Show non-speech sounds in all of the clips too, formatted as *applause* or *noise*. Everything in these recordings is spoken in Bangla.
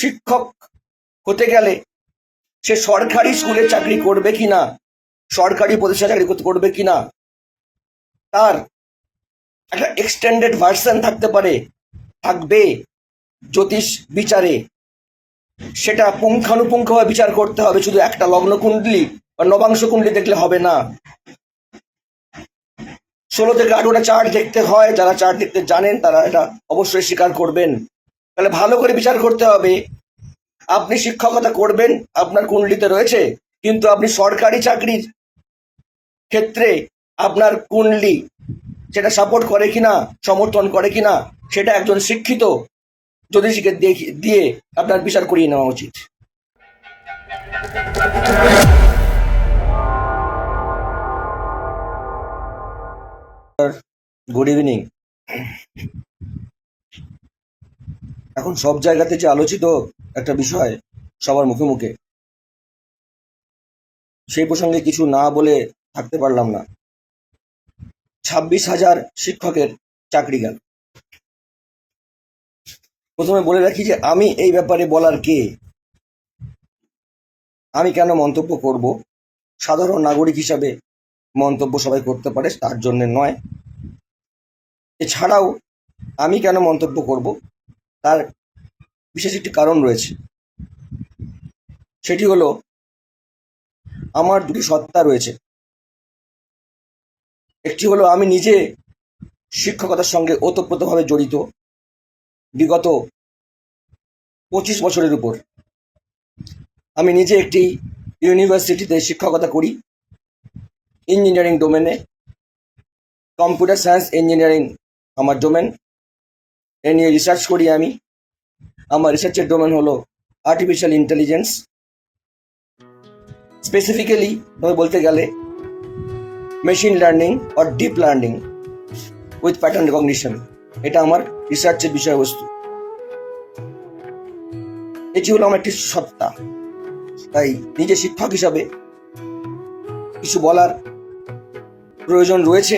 শিক্ষক হতে গেলে সে সরকারি স্কুলে চাকরি করবে কিনা সরকারি প্রতিষ্ঠানে চাকরি করতে- করবে কি না? তার একটা এক্সটেন্ডেড ভার্সন থাকতে পারে, থাকবে জ্যোতিষ বিচারে। সেটা পুঙ্খানুপুঙ্খভাবে বিচার করতে হবে, শুধু একটা লগ্ন কুণ্ডলী বা নবাংশ কুণ্ডলী দেখলে হবে না। ষোলো থেকে আঠেরোটা চার্ট দেখতে হয়, যারা চার্ট দেখতে জানেন তারা এটা অবশ্যই স্বীকার করবেন। তাহলে ভালো করে বিচার করতে হবে। আপনি শিক্ষকতা করবেন, আপনার কুণ্ডলিতে রয়েছে, কিন্তু আপনি সরকারি চাকরির ক্ষেত্রে আপনার কুণ্ডলি সেটা সাপোর্ট করে কিনা, সমর্থন করে কিনা, সেটা একজন শিক্ষিত জ্যোতিষীকে দিয়ে আপনার বিচার করিয়ে নেওয়া উচিত। গুড ইভিনিং এখন সব জায়গাতে যে আলোচিত একটা বিষয় সবার মুখে মুখে, সেই প্রসঙ্গে কিছু না বলে থাকতে পারলাম না। ছাব্বিশ হাজার শিক্ষকের চাকরি গেল। প্রথমে বলে রাখি যে আমি এই ব্যাপারে বলার কে? আমি কেন মন্তব্য করব? সাধারণ নাগরিক হিসাবে মন্তব্য সবাই করতে পারে, তার জন্য নয়। এছাড়াও আমি কেন মন্তব্য করব? তার বিশেষ একটি কারণ রয়েছে। সেটি হলো, আমার দুটি সত্তা রয়েছে। একটি হলো, আমি নিজে শিক্ষকতার সঙ্গে ওতপ্রোতভাবে জড়িত বিগত পঁচিশ বছরের উপর। আমি নিজে একটি ইউনিভার্সিটিতে শিক্ষকতা করি, ইঞ্জিনিয়ারিং ডোমেনে। কম্পিউটার সায়েন্স ইঞ্জিনিয়ারিং আমার ডোমেন। এ নিয়ে রিসার্চ করি আমি। আমার রিসার্চের ডোমেন হলো আর্টিফিশিয়াল ইন্টেলিজেন্স স্পেসিফিক্যালি বলতে গেলে machine learning or deep learning with pattern recognition এটা আমার রিসার্চের বিষয়বস্তু। এটি হলো আমার একটি সত্তা। তাই নিজে শিক্ষক হিসাবে কিছু বলার প্রয়োজন রয়েছে।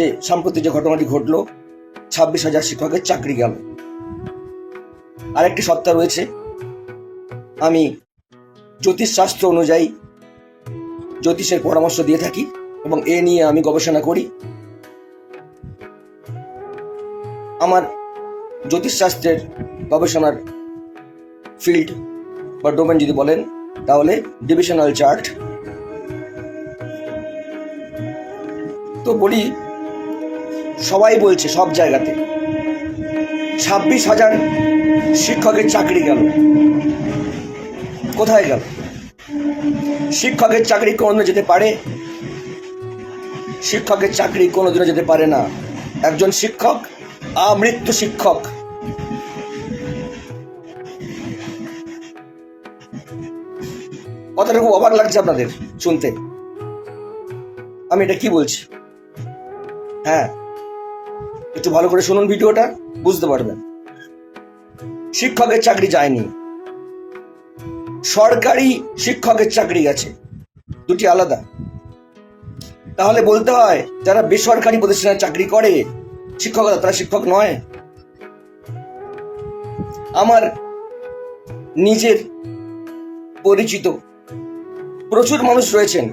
যে সম্প্রতি যে ঘটনাটি ঘটলো, ছাব্বিশ হাজার শিক্ষকের চাকরি গেল। আরেকটি সত্তা রয়েছে, আমি জ্যোতিষশাস্ত্র অনুযায়ী জ্যোতিষের পরামর্শ দিয়ে থাকি এবং এ নিয়ে আমি গবেষণা করি। আমার জ্যোতিষশাস্ত্রের গবেষণার ফিল্ড বা ডোমেন যদি বলেন, তাহলে ডিভিশনাল চার্ট। তো বলি সবাই বলছে সব জায়গাতে। ছাব্বিশ হাজার শিক্ষকের চাকরি গেল। কোথায় গেল? শিক্ষকের চাকরি কোনোদিনও যেতে পারে? শিক্ষকের চাকরি কোনোদিনও যেতে পারে না। একজন শিক্ষক, আমৃত্যু শিক্ষক। কথাটা খুব অবাক লাগছে আপনাদের শুনতে। আমি এটা কি বলছি? হ্যাঁ। একটু ভালো করে শুনুন ভিডিওটা, বুঝতে পারবেন। শিক্ষকের চাকরি যায়নি। সরকারি শিক্ষকের চাকরি গেছে দুটি আলাদা। তাহলে বলতে হয়, যারা বেসরকারি প্রতিষ্ঠানে চাকরি করে শিক্ষকতা তারা শিক্ষক নয়। আমার নিজের পরিচিত প্রচুর মানুষ রয়েছেন।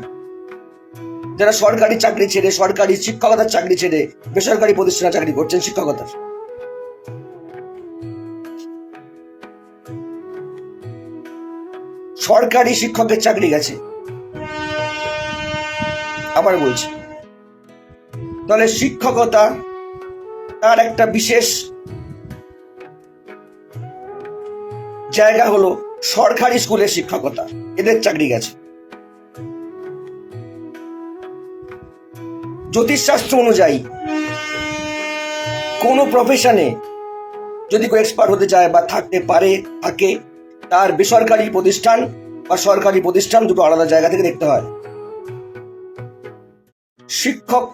যারা সরকারি চাকরি ছেড়ে, সরকারি শিক্ষকতার চাকরি ছেড়ে, বেসরকারি প্রতিষ্ঠানে চাকরি করছেন শিক্ষকতার সরকারি শিক্ষকের চাকরি গেছে। আবার বলছি। তাহলে শিক্ষকতা তার একটা বিশেষ জায়গা হলো সরকারি স্কুলের শিক্ষকতা। এদের চাকরি গেছে। জ্যোতিষশাস্ত্র অনুযায়ী, কোনো প্রফেশনে যদি কেউ এক্সপার্ট হতে চায় বা থাকতে পারে, থাকে, তার বেসরকারি প্রতিষ্ঠান বা সরকারি প্রতিষ্ঠান দুটো আলাদা জায়গা থেকে দেখতে হয়। শিক্ষক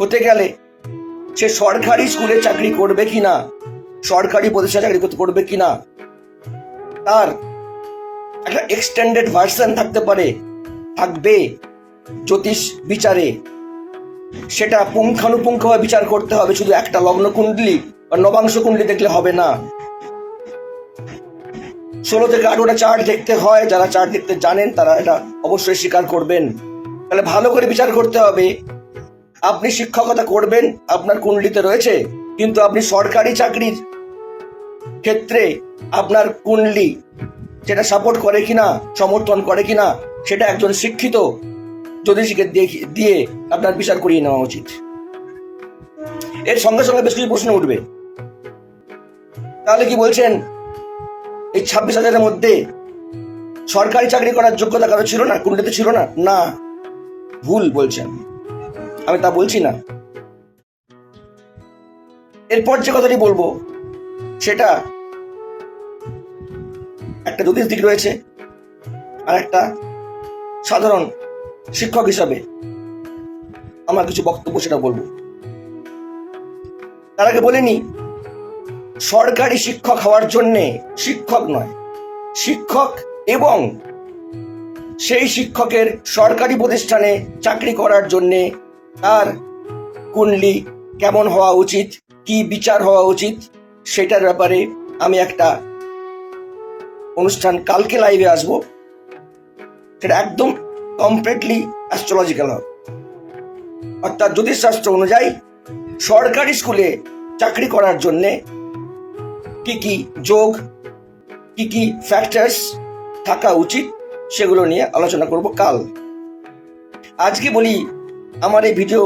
হতে গেলে সে সরকারি স্কুলে চাকরি করবে কি না, সরকারি প্রতিষ্ঠানে চাকরি করতে করবে কি না, তার একটা এক্সটেন্ডেড ভার্সন থাকতে পারে, থাকবে জ্যোতিষ বিচারে। সেটা পুঙ্খানুপুঙ্খভাবে বিচার করতে হবে, শুধু একটা লগ্ন কুণ্ডলী বা নবাংশ কুণ্ডলি দেখলে হবে না। ষোলো থেকে আঠেরোটা চার্ট দেখতে হয়, যারা চার্ট দেখতে জানেন তারা এটা অবশ্যই স্বীকার করবেন। তাহলে ভালো করে বিচার করতে হবে। আপনি শিক্ষকতা করবেন, আপনার কুণ্ডলিতে রয়েছে, কিন্তু আপনি সরকারি চাকরির ক্ষেত্রে আপনার কুণ্ডলি সেটা সাপোর্ট করে কিনা, সমর্থন করে কিনা, সেটা একজন শিক্ষিত জ্যোতিষীকে দিয়ে আপনার বিচার করিয়ে নেওয়া উচিত। এর সঙ্গে সঙ্গে বেশ কিছু প্রশ্ন উঠবে। তাহলে কি বলছেন, এই ছাব্বিশ হাজারের মধ্যে সরকারি চাকরি করার যোগ্যতা কারও ছিল না? কুণ্ডলিতে ছিল না? না। ভুল বলছেন। আমি তা বলছি না। এরপর যে কথাটি বলব, সেটা একটা জ্যোতিষ দিক রয়েছে আর একটা সাধারণ শিক্ষক হিসাবে আমার কিছু বক্তব্য সেটা বলব। তার আগে বলিনি, সরকারি শিক্ষক হওয়ার জন্যে শিক্ষক নয়, শিক্ষক এবং সেই শিক্ষকের সরকারি প্রতিষ্ঠানে চাকরি করার জন্যে তার কুণ্ডলি কেমন হওয়া উচিত, কি বিচার হওয়া উচিত, সেটার ব্যাপারে আমি একটা অনুষ্ঠান কালকে লাইভে আসব। সেটা একদম কমপ্লিটলি অ্যাস্ট্রোলজিক্যাল হবে। অর্থাৎ জ্যোতিষশাস্ত্র অনুযায়ী সরকারি স্কুলে চাকরি করার জন্যে কি কি যোগ, কি কি ফ্যাক্টরস থাকা উচিত সেগুলো নিয়ে আলোচনা করব কাল। আজকে বলি আমার এই ভিডিও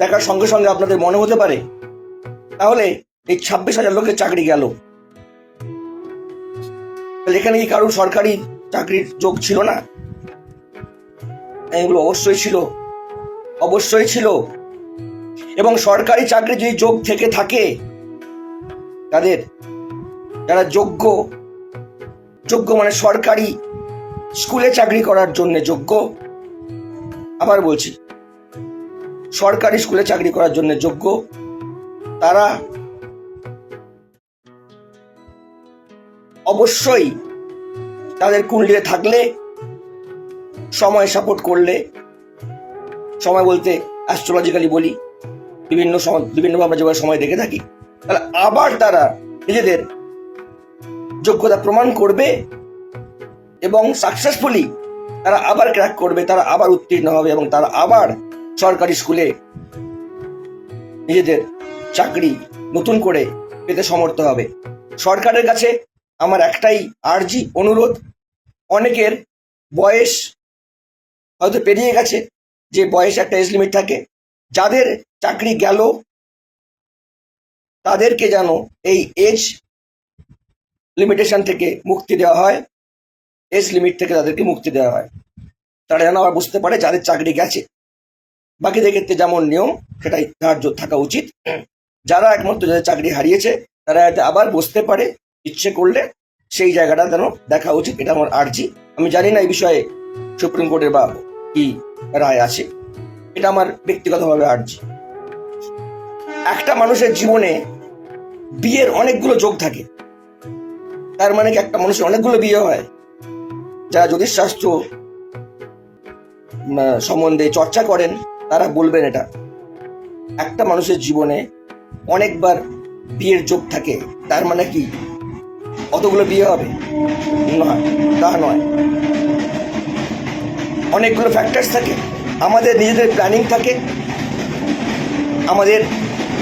দেখার সঙ্গে সঙ্গে আপনাদের মনে হতে পারে, তাহলে এই ছাব্বিশ হাজার লোকের চাকরি গেল। এখানে কি কারোর সরকারি চাকরির যোগ ছিল না? এগুলো অবশ্যই ছিল। অবশ্যই ছিল। এবং সরকারি চাকরি যদি যোগ থেকে থাকে, তাদের যারা যোগ্য যোগ্য মানে সরকারি স্কুলে চাকরি করার জন্য যোগ্য। আবার বলছি, সরকারি স্কুলে চাকরি করার জন্য যোগ্য। তারা অবশ্যই তাদের কুণ্ডলিতে থাকলে সময় সাপোর্ট করলে, সময় বলতে অ্যাস্ট্রোলজিক্যালি বলি, বিভিন্ন সময় বিভিন্নভাবে আমরা যেভাবে সময় দেখে থাকি। তাহলে আবার তারা নিজেদের যোগ্যতা প্রমাণ করবে এবং সাকসেসফুলি তারা আবার ক্র্যাক করবে, তারা আবার উত্তীর্ণ হবে এবং তারা আবার সরকারি স্কুলে নিজেদের চাকরি নতুন করে পেতে সমর্থ হবে। সরকারের কাছে আমার একটাই আর্জি অনুরোধ, অনেকের বয়স হয়তো পেরিয়ে গেছে যে বয়স একটা এজ লিমিট থাকে। যাদের চাকরি গেল, তাদেরকে যেন এই এজ লিমিটেশন থেকে মুক্তি দেওয়া হয় এজ লিমিট থেকে তাদেরকে মুক্তি দেওয়া হয়। তারা যেন আবার বুঝতে পারে যাদের চাকরি গেছে। বাকিদের ক্ষেত্রে যেমন নিয়ম, সেটাই ধার্য থাকা উচিত। যারা একমাত্র যাদের চাকরি হারিয়েছে, তারা যাতে আবার বসতে পারে, ইচ্ছে করলে সেই জায়গাটা যেন দেখা উচিত। এটা আমার আর্জি। আমি জানি না এই বিষয়ে সুপ্রিম কোর্টের বা কি রায় আছে। এটা আমার ব্যক্তিগতভাবে আর্জি। একটা মানুষের জীবনে বিয়ের অনেকগুলো যোগ থাকে। তার মানে কি একটা মানুষের অনেকগুলো বিয়ে হয়? যারা জ্যোতিষশাস্ত্র সম্বন্ধে চর্চা করেন, তারা বলবেন এটা। একটা মানুষের জীবনে অনেকবার বিয়ের যোগ থাকে, তার মানে কি? অতগুলো বিয়ে হবে? না, তা নয়। অনেকগুলো ফ্যাক্টরস থাকে। আমাদের নিজেদের প্ল্যানিং থাকে। আমাদের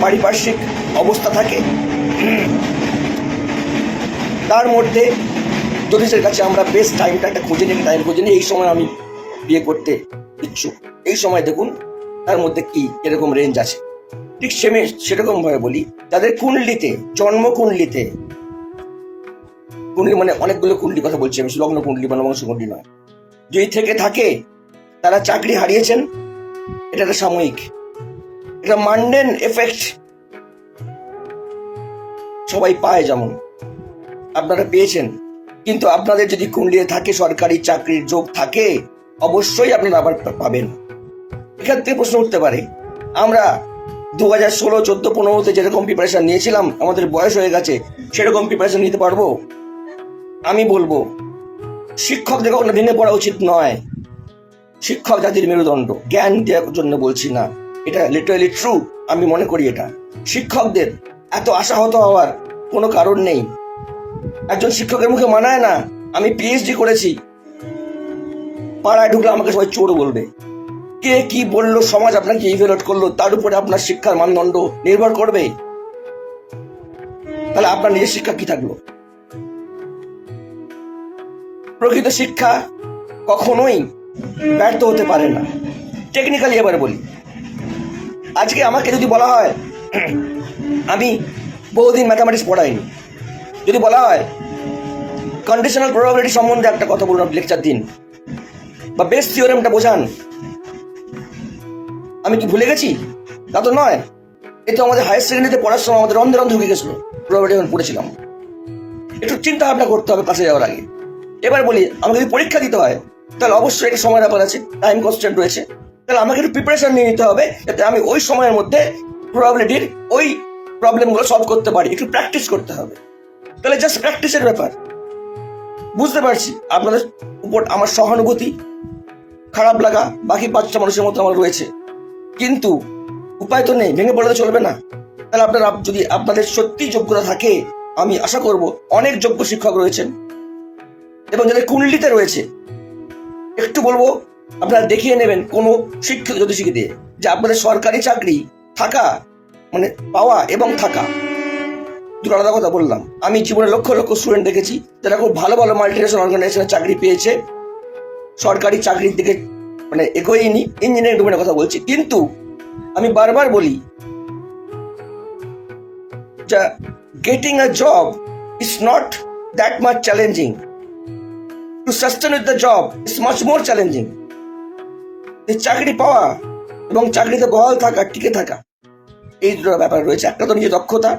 পারিপার্শ্বিক অবস্থা থাকে। তার মধ্যে জ্যোতিষের কাছে আমরা বেস্ট টাইমটা একটা খুঁজে নিই টাইম খুঁজে নিই। এই সময় আমি বিয়ে করতে ইচ্ছুক। এই সময় দেখুন, তার মধ্যে কি, এরকম রেঞ্জ আছে। ঠিক সেমে সেরকম ভাবে বলি তাদের কুণ্ডলিতে, জন্ম কুণ্ডলিতে, কুণ্ডলি মানে অনেকগুলো কুণ্ডলি কথা বলছি আমি লগ্ন কুণ্ডলি বা নবংশ কুণ্ডলি নয়। যদি থেকে থাকে, তারা চাকরি হারিয়েছেন। এটা একটা সাময়িক। এটা মান্ডেন এফেক্ট সবাই পায় যেমন। আপনারা পেয়েছেন। কিন্তু আপনাদের যদি কুণ্ডলিতে থাকে, সরকারি চাকরির যোগ থাকে, অবশ্যই আপনারা আবার পাবেন। এখান থেকে প্রশ্ন উঠতে পারে, আমরা দু হাজার ষোলো, চোদ্দ, পনেরোতে যেরকম প্রিপারেশন নিয়েছিলাম, আমাদের বয়স হয়ে গেছে, সেরকম প্রিপারেশন নিতে পারব? আমি বলব শিক্ষকদের কখনো ভেঙে পড়া উচিত নয়। শিক্ষক জাতির মেরুদণ্ড। জ্ঞান দেওয়ার জন্য বলছি না। এটা লিটারালি ট্রু আমি মনে করি এটা। শিক্ষকদের এত আশাহত হওয়ার কোনো কারণ নেই। একজন শিক্ষকের মুখে মানায় না, আমি পিএইচডি করেছি। পাড়ায় ঢুকলে আমাকে সবাই চোর বলবে। কে কি বলল, সমাজ আপনাকে ইভেলুয়েট করল, তার উপরে আপনার শিক্ষার মানদণ্ড নির্ভর করবে। তাহলে আপনার নিজের শিক্ষা কি থাকল? প্রকৃত শিক্ষা কখনোই ব্যর্থ হতে পারে না। টেকনিক্যালি এবার বলি। আজকে আমাকে যদি বলা হয়, আমি বহুদিন ম্যাথামেটিক্স পড়াইনি। যদি বলা হয় কন্ডিশনাল প্রবাবিলিটি সম্বন্ধে একটা কথা বলুন লেকচার দিন। বা বেস থিওরেমটা বোঝান। আমি কি ভুলে গেছি? তা তো নয়। এ তো আমাদের হায়ার সেকেন্ডারিতে পড়ার সময় আমাদের রন্ধে রন্ধে ঢুকে গেছিল। প্রবাবিলিটি যখন পড়েছিলাম। একটু চিন্তা ভাবনা করতে হবে কাছে যাওয়ার আগে। এবার বলি, আমাকে যদি পরীক্ষা দিতে হয়, তাহলে অবশ্যই একটা সময় ব্যাপার আছে টাইম কনস্ট্যান্ট রয়েছে। তাহলে আমাকে একটু প্রিপারেশন নিয়ে নিতে হবে, যাতে আমি ওই সময়ের মধ্যে প্রবাবিলিটির ওই প্রবলেমগুলো সলভ করতে পারি, একটু প্র্যাকটিস করতে হবে। তাহলে জাস্ট প্র্যাকটিসের ব্যাপার। বুঝতে পারছি, আপনাদের উপর আমার সহানুভূতি, খারাপ লাগা, বাকি পাঁচটা মানুষের মতো আমার রয়েছে। কিন্তু উপায় তো নেই, ভেঙে পড়লে চলবে না। তাহলে আপনারা যদি আপনাদের সত্যি যোগ্যতা থাকে, আমি আশা করব অনেক যোগ্য শিক্ষক রয়েছেন। এবং যাদের কুণ্ডলিতে রয়েছে, একটু বলব, আপনারা দেখিয়ে নেবেন কোনো শিক্ষিত জ্যোতিষীকে দিয়ে যে আপনাদের সরকারি চাকরি থাকা মানে পাওয়া এবং থাকা। দুটো আলাদা কথা বললাম। আমি জীবনে লক্ষ লক্ষ স্টুডেন্ট দেখেছি, যারা খুব ভালো ভালো মাল্টিনেশনাল অর্গানাইজেশনে চাকরি পেয়েছে। সরকারি চাকরির দিকে মানে এগোয়নি ইঞ্জিনিয়ারিং ডোমেনের কথা বলছি। কিন্তু আমি বারবার বলি, যা getting a job is not that much challenging to sustain with the job is much more challenging এই চাকরি পাওয়া এবং চাকরিতে বহাল থাকা, টিকে থাকা, এই দুটো ব্যাপার রয়েছে। একটা তো নিজের দক্ষতা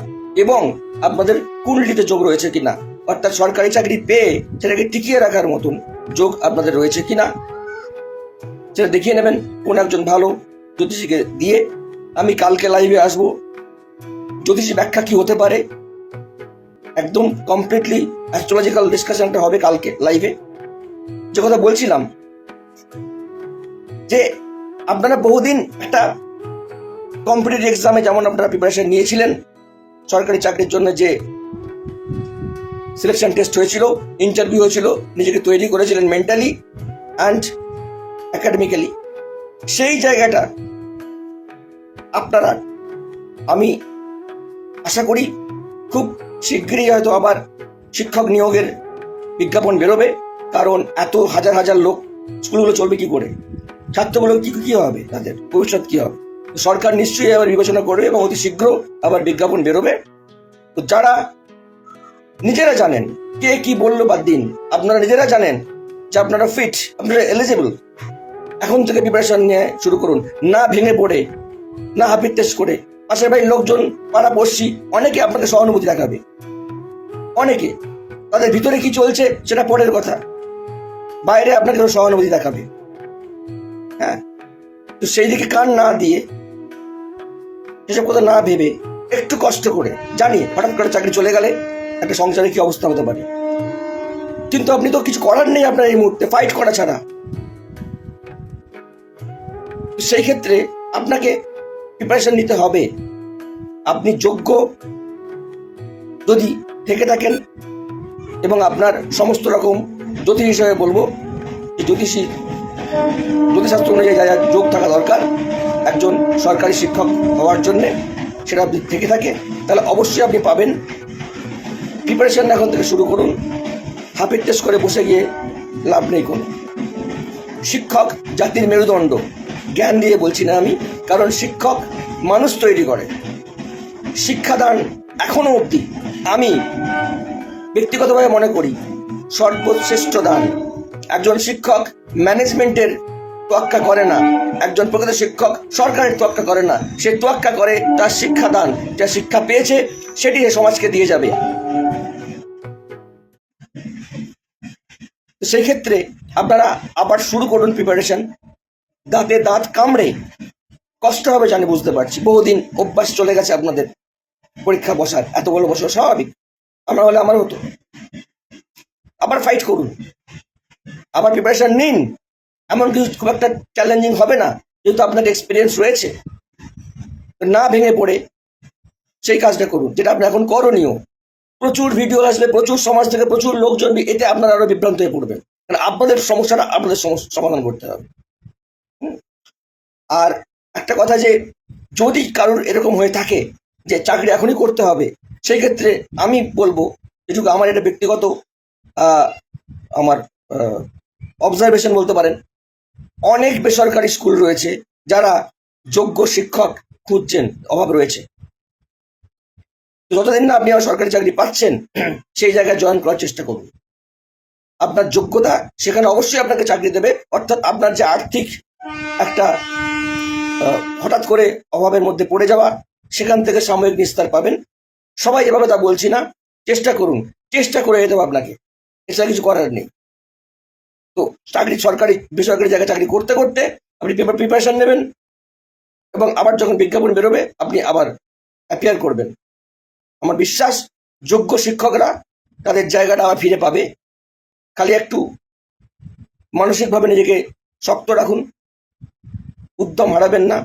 এবং আপনাদের কুণ্ডলিতে যোগ রয়েছে কিনা। অর্থাৎ সরকারি চাকরি পেয়ে সেটাকে টিকিয়ে রাখার মতন যোগ আপনাদের রয়েছে কিনা, সেটা দেখিয়ে নেবেন কোন একজন ভালো জ্যোতিষীকে দিয়ে। আমি কালকে লাইভে আসব। জ্যোতিষী ব্যাখ্যা কি হতে পারে? একদম কমপ্লিটলি অ্যাস্ট্রোলজিক্যাল ডিসকাশনটা হবে কালকে লাইভে যে কথা বলছিলাম, যে আপনারা বহুদিন একটা কম্পিটিটিভ এক্সামে যেমন আপনারা প্রিপারেশন নিয়েছিলেন, সরকারি চাকরির জন্য যে সিলেকশন টেস্ট হয়েছিল ইন্টারভিউ হয়েছিল, নিজেকে তৈরি করেছিলেন মেন্টালি অ্যান্ড একাডেমিক্যালি সেই জায়গাটা আপনারা, আমি আশা করি খুব শীঘ্রই হয়তো আবার শিক্ষক নিয়োগের বিজ্ঞাপন বেরোবে। কারণ এত হাজার হাজার লোক স্কুলগুলো চলবে কি করে? ছাত্রগুলো কি কি হবে তাদের? ভবিষ্যৎ কি হবে? সরকার নিশ্চয়ই আবার বিবেচনা করবে এবং অতি শীঘ্র আবার বিজ্ঞাপন বেরোবে। তো যারা নিজেরা জানেন কে কি বলল বাদ দিন, আপনারা নিজেরা জানেন যে আপনারা ফিট আপনারা এলিজিবল এখন থেকে প্রিপারেশন নিয়ে শুরু করুন। না ভেঙে পড়ে, না হাপির টেস্ট করে। পাশের বাড়ির লোকজন, পাড়া পড়শি, অনেকে আপনাকে সহানুভূতি দেখাবে। অনেকে। তাদের ভিতরে কি চলছে সেটা পরের কথা। বাইরে আপনাকে সহানুভূতি দেখাবে। হ্যাঁ? তো সেই দিকে কান না দিয়ে সেসব কথা না ভেবে একটু কষ্ট করে জানি হঠাৎ করে চাকরি চলে গেলে একটা সংসারে কি অবস্থা হতে পারে? কিন্তু আপনি তো কিছু করার নেই আপনার এই মুহূর্তে ফাইট করা ছাড়া। সেই ক্ষেত্রে আপনাকে প্রিপারেশন নিতে হবে। আপনি যোগ্য যদি থেকে থাকেন এবং আপনার সমস্ত রকম জ্যোতিষ হিসাবে বলব জ্যোতিষী, জ্যোতিষশাস্ত্র অনুযায়ী যা যা যোগ থাকা দরকার, একজন সরকারি শিক্ষক হওয়ার জন্যে সেটা আপনি থেকে থাকে। তাহলে অবশ্যই আপনি পাবেন। প্রিপারেশন এখন থেকে শুরু করুন। হাফের টেস্ট করে বসে গিয়ে লাভ নেই কোনো। শিক্ষক জাতির মেরুদণ্ড। জ্ঞান দিয়ে বলছি না আমি, কারণ শিক্ষক মানুষ তৈরি করে। শিক্ষাদান এখনও অবধি আমি ব্যক্তিগতভাবে মনে করি সর্বশ্রেষ্ঠ দান। একজন শিক্ষক ম্যানেজমেন্টের তোয়াক্কা করে না। একজন প্রকৃত শিক্ষক সরকারের তোয়াক্কা করে না। সে তোয়াক্কা করে তার শিক্ষাদান যা শিক্ষা পেয়েছে, সেটি সমাজকে দিয়ে যাবে। সেই ক্ষেত্রে আপনারা আবার শুরু করুন প্রিপারেশন দাঁতে দাঁত কামড়ে। কষ্ট হবে জানি, বুঝতে পারছি। বহুদিন অভ্যাস চলে গেছে আপনাদের পরীক্ষা বসার। এত বড় বসা স্বাভাবিক। আমরা হলে আমার হতো আবার ফাইট করুন। আবার প্রিপারেশন নিন। এমন কিছু খুব একটা চ্যালেঞ্জিং হবে না, যেহেতু আপনার এক্সপিরিয়েন্স রয়েছে। না ভেঙে পড়ে সেই কাজটা করুন, যেটা আপনি এখন করণীয়। প্রচুর ভিডিও আসবে, প্রচুর সমাজ থেকে প্রচুর লোকজন এতে আপনারা আরও বিভ্রান্ত হয়ে পড়বেন। কারণ আপনাদের সমস্যাটা আপনাদের সমাধান করতে হবে? আর একটা কথা যে, যদি কারোর এরকম হয়ে থাকে যে, চাকরি এখনই করতে হবে, সেই ক্ষেত্রে আমি বলব যেটুকু আমার এটা ব্যক্তিগত আমার অবজারভেশন বলতে পারেন, অনেক বেসরকারি স্কুল রয়েছে যারা যোগ্য শিক্ষক খুঁজছেন, অভাব রয়েছে। যতদিন না আপনি আমার সরকারি চাকরি পাচ্ছেন, *clears throat* সেই জায়গায় জয়েন করার চেষ্টা করুন। আপনার যোগ্যতা সেখানে অবশ্যই আপনাকে চাকরি দেবে, অর্থাৎ আপনার যে আর্থিক একটা হঠাৎ করে অভাবের মধ্যে পড়ে যাওয়া, সেখান থেকে সাময়িক নিস্তার পাবেন। সবাই এভাবে তা বলছি না, চেষ্টা করুন, চেষ্টা করে যেতে হবে আপনাকে। এছাড়া কিছু করার নেই। তো চাকরি, সরকারি, বেসরকারি জায়গায় চাকরি করতে করতে আপনি পেপার প্রিপারেশন নেবেন এবং আবার যখন বিজ্ঞাপন বেরোবে, আপনি আবার অ্যাপিয়ার করবেন। আমার বিশ্বাস, যোগ্য শিক্ষকরা তাদের জায়গাটা আবার ফিরে পাবে। খালি একটু মানসিকভাবে নিজেকে শক্ত রাখুন, উদ্যম হারাবেন না।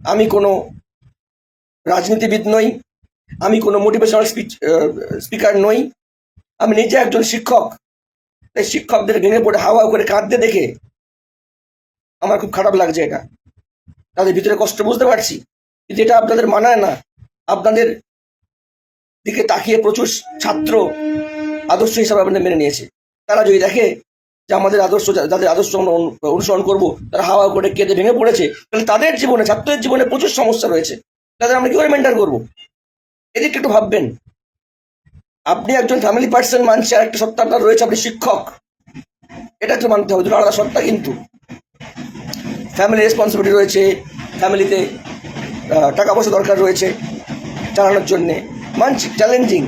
আমি কোনো রাজনীতিবিদ নই, আমি কোনো মোটিভেশনাল স্পিচ স্পিকার নই। আমি নিজে একজন শিক্ষক। তাই শিক্ষকদের ভেঙে পড়ে হাওয়া করে কাঁদতে দেখে আমার খুব খারাপ লাগছে এটা। তাদের ভিতরে কষ্ট বুঝতে পারছি, কিন্তু এটা আপনাদের মানায় না। আপনাদের দিকে তাকিয়ে প্রচুর ছাত্র আদর্শ হিসাবে আপনাদের মেনে নিয়েছে। তারা যদি দেখে যে আমাদের আদর্শ, যাদের আদর্শ আমরা অনুসরণ করব, তারা হাওয়া করে কেঁদে ভেঙে পড়েছে, তাহলে তাদের জীবনে, ছাত্রদের জীবনে প্রচুর সমস্যা রয়েছে। তাদের আমরা কি করে মেনটেন করব? এদিকে একটু ভাববেন। আপনি একজন ফ্যামিলি পার্সন মানছে আর একটা সত্তা আপনার রয়েছে, আপনি শিক্ষক। এটা একটু মানতে হবে, দুটো আলাদা সত্তা কিন্তু। ফ্যামিলি রেসপন্সিবিলিটি রয়েছে ফ্যামিলিতে টাকা পয়সা দরকার রয়েছে চালানোর জন্যে। মানছি চ্যালেঞ্জিং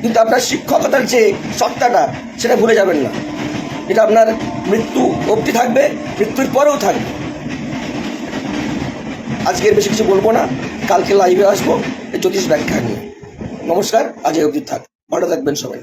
কিন্তু আপনার শিক্ষকতার যে সত্তাটা, সেটা ভুলে যাবেন না। এটা আপনার মৃত্যু অবধি থাকবে, মৃত্যুর পরেও থাকবে। আজকের বেশি কিছু বলব না, কালকে লাইভে আসব জ্যোতিষ ব্যাখ্যা নিয়ে। নমস্কার, আজ অবধি থাক। ভালো থাকবেন সবাই।